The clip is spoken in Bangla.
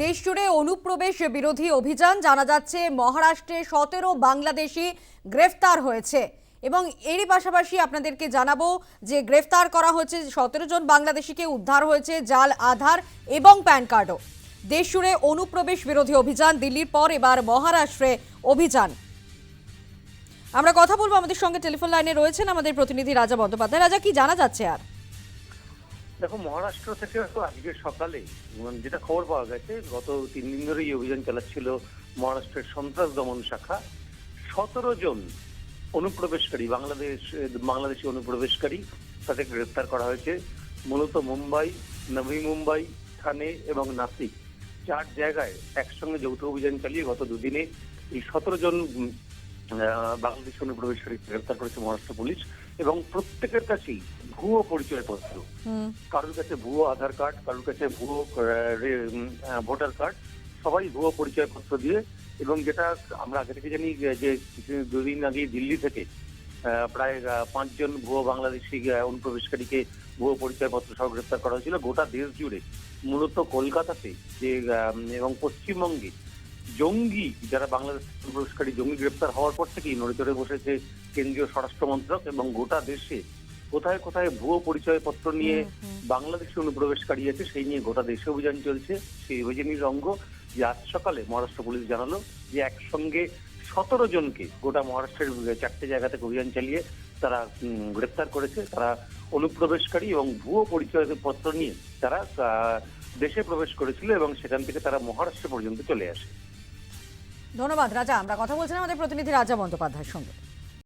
দেশজুড়ে অনুপ্রবেশ বিরোধী অভিযান, জানা যাচ্ছে মহারাষ্ট্রে সতেরো বাংলাদেশি গ্রেফতার হয়েছে। এবং এরই পাশাপাশি আপনাদেরকে জানাব যে গ্রেফতার করা হয়েছে, সতেরো জন বাংলাদেশিকে উদ্ধার হয়েছে জাল, আধার এবং প্যান কার্ডও। দেশজুড়ে অনুপ্রবেশ বিরোধী অভিযান, দিল্লির পর এবার মহারাষ্ট্রে অভিযান। আমরা কথা বলব আমাদের সঙ্গে, টেলিফোন লাইনে রয়েছেন আমাদের প্রতিনিধি রাজা বন্দ্যোপাধ্যায়। রাজা, কি জানা যাচ্ছে আর? দেখো, মহারাষ্ট্র থেকে আজকে সকালে যেটা খবর পাওয়া গেছে, গত তিন দিন ধরে এই অভিযান চালাচ্ছিল মহারাষ্ট্রের সন্ত্রাস দমন শাখা। সতেরো জন অনুপ্রবেশকারী, বাংলাদেশ, বাংলাদেশি অনুপ্রবেশকারী তাদের গ্রেফতার করা হয়েছে। মূলত মুম্বাই, নবী মুম্বাই, থানে এবং নাসিক। চার জায়গায় একসঙ্গে যৌথ অভিযান চালিয়ে গত দুদিনে এই সতেরো জন বাংলাদেশি অনুপ্রবেশকারী গ্রেফতার করেছে মহারাষ্ট্র পুলিশ এবং প্রত্যেকের কাছেই ভুয়ো পরিচয়পত্র। কারোর কাছে ভুয়ো আধার কার্ড কারোর কাছে ভুয়ো ভোটার কার্ড সবাই ভুয়ো পরিচয়পত্র দিয়ে এবং যেটা আমরা আগে থেকে জানি যে- যে দুদিন আগে দিল্লি থেকে প্রায় পাঁচজন ভুয়ো বাংলাদেশি অনুপ্রবেশকারীকে ভুয়ো পরিচয়পত্র সহ গ্রেপ্তার করা হয়েছিল গোটা দেশ জুড়ে। মূলত কলকাতাতে যে এবং পশ্চিমবঙ্গে জঙ্গি যারা বাংলাদেশ অনুপ্রবেশকারী জঙ্গি গ্রেপ্তার হওয়ার পর থেকেই নড়েচড়ে বসেছে কেন্দ্রীয় স্বরাষ্ট্র মন্ত্রক এবং গোটা দেশে। কোথায় কোথায় ভুয়ো পরিচয়পত্র নিয়ে বাংলাদেশে অনুপ্রবেশকারী আছে সেই নিয়ে গোটা দেশে অভিযান চলছে। সেই অভিযানের অঙ্গ যে আজ সকালে মহারাষ্ট্র পুলিশ জানালো যে একসঙ্গে সতেরো জনকে গোটা মহারাষ্ট্রের চারটে জায়গা থেকে অভিযান চালিয়ে তারা গ্রেপ্তার করেছে। তারা অনুপ্রবেশকারী এবং ভুয়ো পরিচয়পত্র নিয়ে তারা দেশে প্রবেশ করেছিল এবং সেখান থেকে তারা মহারাষ্ট্র পর্যন্ত চলে আসে। ধন্যবাদ রাজা। আমরা কথা বলছিলাম আমাদের প্রতিনিধি রাজা বন্দ্যোপাধ্যায়ের সঙ্গে।